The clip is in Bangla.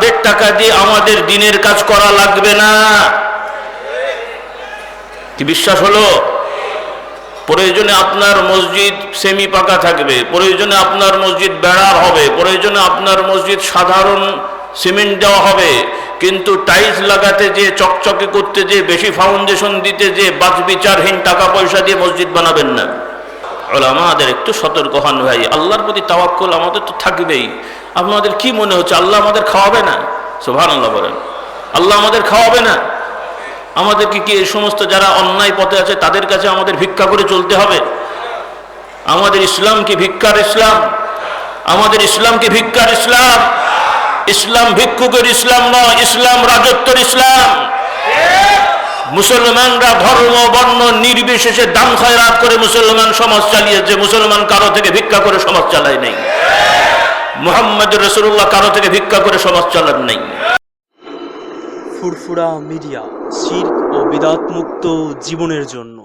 তাদের টাকা দিয়ে আমাদের দিনের কাজ করা লাগবে না। কি বিশ্বাস হলো? প্রয়োজনে আপনার মসজিদ সেমি পাকা থাকবে, প্রয়োজনে আপনার মসজিদ বেড়ার হবে, প্রয়োজনে আপনার মসজিদ সাধারণ সিমেন্ট দেওয়া হবে, কিন্তু টাইলস লাগাতে যে, চকচকে করতে যে, বেশি ফাউন্ডেশন দিতে যে বাজবিচারহীন টাকা পয়সা দিয়ে মসজিদ বানাবেন না। আমাদের একটু সতর্ক হন ভাই, আল্লাহর প্রতি তাওয়াক্কুল আমাদের তো থাকবেই। আপনাদের কি মনে হচ্ছে? আল্লাহ আমাদের খাওয়াবে না? সুভান আল্লাহ বলেন। আল্লাহ আমাদের খাওয়াবে না? আমাদেরকে কি এই সমস্ত যারা অন্যায় পথে আছে, তাদের কাছে আমাদের ভিক্ষা করে চলতে হবে? আমাদের ইসলাম কি ভিক্ষার ইসলাম? আমাদের ইসলাম কি ভিক্ষার ইসলাম? ইসলাম ভিক্ষুকের ইসলাম নয়, ইসলাম রাজত্বের ইসলাম। মুসলমানরা ধর্ম, বর্ণ, নির্বিশেষে দাম খয়রাত করে মুসলমান সমাজ চালিয়েছে, মুসলমান কারও থেকে ভিক্ষা করে সমাজ চালায় নেই। মোহাম্মদ রসুল্লাহ কারও থেকে ভিক্ষা করে সমাজ চালান নেই। ফুরফুরা মিডিয়া, শির্ক ও বিদাত মুক্ত জীবনের জন্য।